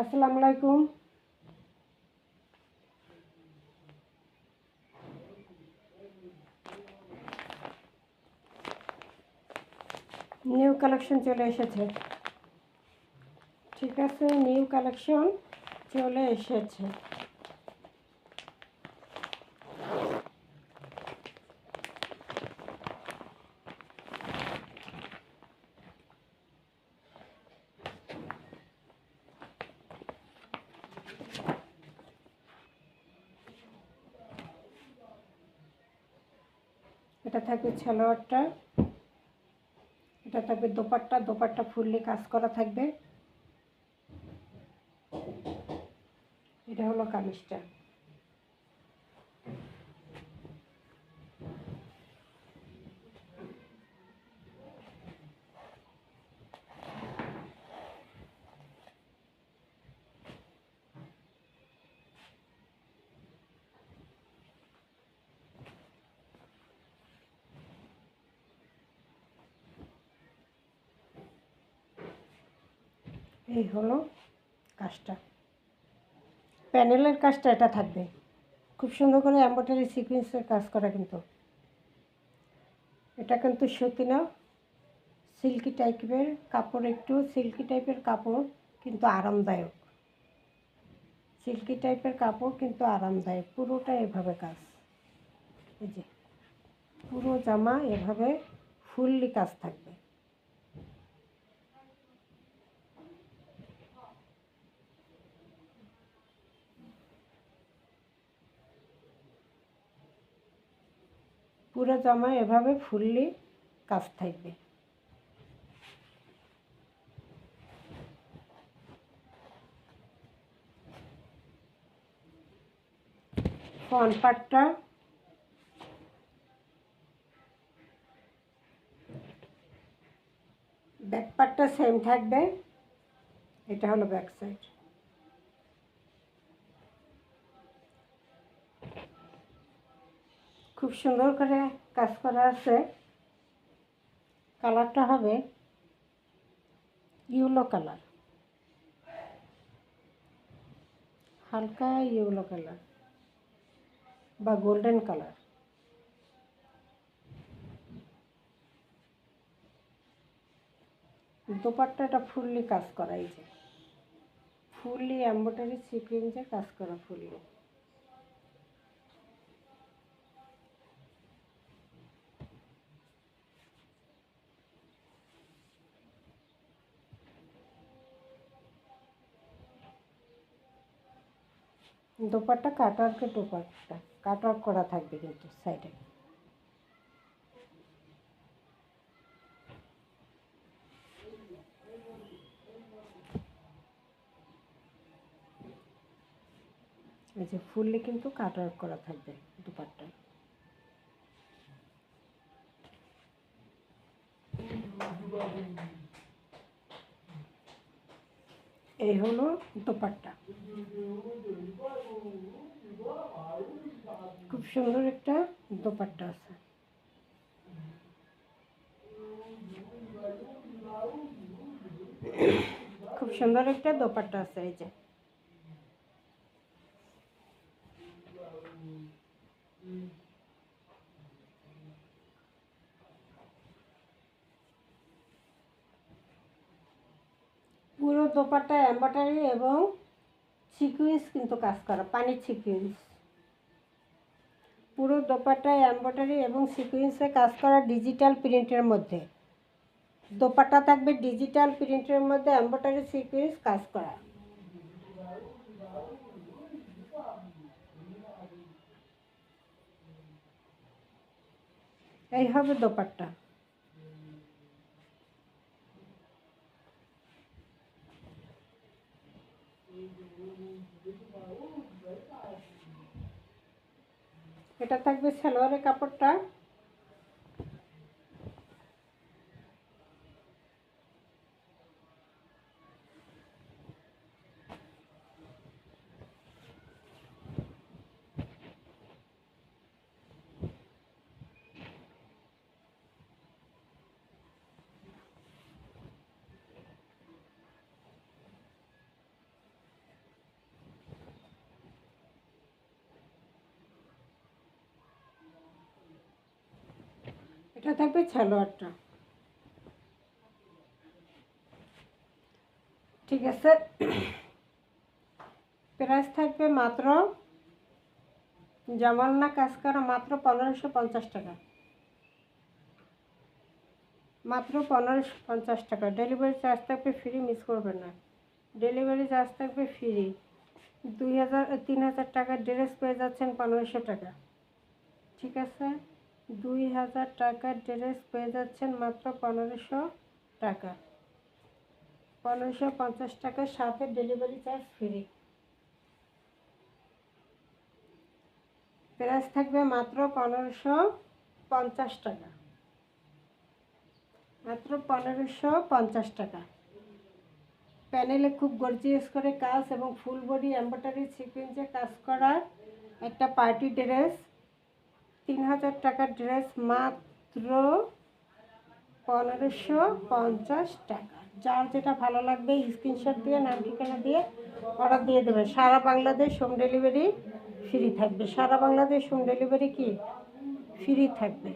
আসসালামু আলাইকুম। New collection চলে এসেছে। ঠিক আছে নিউ কালেকশন চলে এসেছে। এটা থাকবে সালোয়ারটা এটা থাকবে দোপাট্টা দোপাট্টা ফুললে কাজ করা থাকবে। এটা হলো কামিজটা। এই হলো কাজটা। প্যানেলের কাজটা এটা থাকবে। খুব সুন্দর করে এম্ব্রয়ডারি সিকুয়েন্সের কাজ করা কিন্তু। এটা কিন্তু সত্যি না সিল্কি টাইপের কাপড়, একটু সিল্কি টাইপের কাপড় কিন্তু আরামদায়ক। সিল্কি টাইপের কাপড় কিন্তু আরামদায়ক, পুরোটা এভাবে কাজ। এই যে, পুরো জামা এভাবে ফুললি কাজ থাকবে। পুরো জামা এভাবে ফুললি কাজ থাকবে। ফ্রন্ট পার্টটা ব্যাক পার্টটা সেম থাকবে, এটা হলো ব্যাক সাইড খুব সুন্দর করে কাজ করা আছে। কালারটা হবে ইউলো কালার। হালকা ইউলো কালার বা গোল্ডেন কালার। দোপাট্টাটা ফুললি কাজ করা এই যে। ফুললি এম্ব্রয়ডারি সিকুয়েন্সে কাজ করা ফুললি। দোপাট্টা কাটওয়ার্কের দোপাট্টা, কাটওয়ার্ক করা থাকবে কিন্তু সাইডে এই যে ফুললে কিন্তু কাটওয়ার্ক করা থাকবে দোপাট্টা। এই হলো দোপাট্টা। খুব সুন্দর একটা দোপাট্টা আছে। খুব সুন্দর একটা দোপাট্টা আছে এই যে। পুরো দোপাট্টা এম্বয়ডারি এবং সিকুয়েন্স কিন্তু কাজ করা, পানির সিকুয়েন্স পুরো দোপাট্টায় এম্ব্রয়ডারি এবং সিকুয়েন্সে কাজ করা ডিজিটাল প্রিন্টের মধ্যে। দোপাট্টা থাকবে ডিজিটাল প্রিন্টের মধ্যে এম্ব্রয়ডারি সিকুয়েন্স কাজ করা। এই হবে দোপাট্টা। এটা থাকবে সালোয়ারের কাপড়টা। থাকবে সালোয়ারটা ঠিক আছে। প্রাইস থাকবে মাত্র জামাল না কাজ করা মাত্র পনেরোশো পঞ্চাশ টাকা। মাত্র পনেরোশো পঞ্চাশ টাকা। ডেলিভারি চার্জ থাকবে ফ্রি মিস করবেন না। ডেলিভারি চার্জ থাকবে ফ্রি দুই হাজার, তিন হাজার টাকার ড্রেস পেয়ে যাচ্ছেন পনেরোশো টাকা। ঠিক আছে? দুই হাজার টাকার ড্রেস পেয়ে যাচ্ছেন মাত্র পনেরোশো টাকা। পনেরোশো পঞ্চাশ টাকার সাথে ডেলিভারি চার্জ ফ্রি। প্রাইস থাকবে মাত্র পনেরোশো পঞ্চাশ টাকা। মাত্র পনেরোশো পঞ্চাশ টাকা। প্যানেলে খুব গর্জিয়াস করে কাজ এবং ফুল বডি এম্ব্রয়ডারি সিকুয়েন্সে কাজ করা একটা পার্টি ড্রেস। তিন হাজার টাকার ড্রেস মাত্র পনেরোশো পঞ্চাশ টাকা। যার যেটা ভালো লাগবে স্ক্রিনশট দিয়ে, নাম ঠিকানা দিয়ে অর্ডার দিয়ে দেবে। সারা বাংলাদেশ হোম ডেলিভারি ফ্রি থাকবে। সারা বাংলাদেশ হোম ডেলিভারি কি? ফ্রি থাকবে।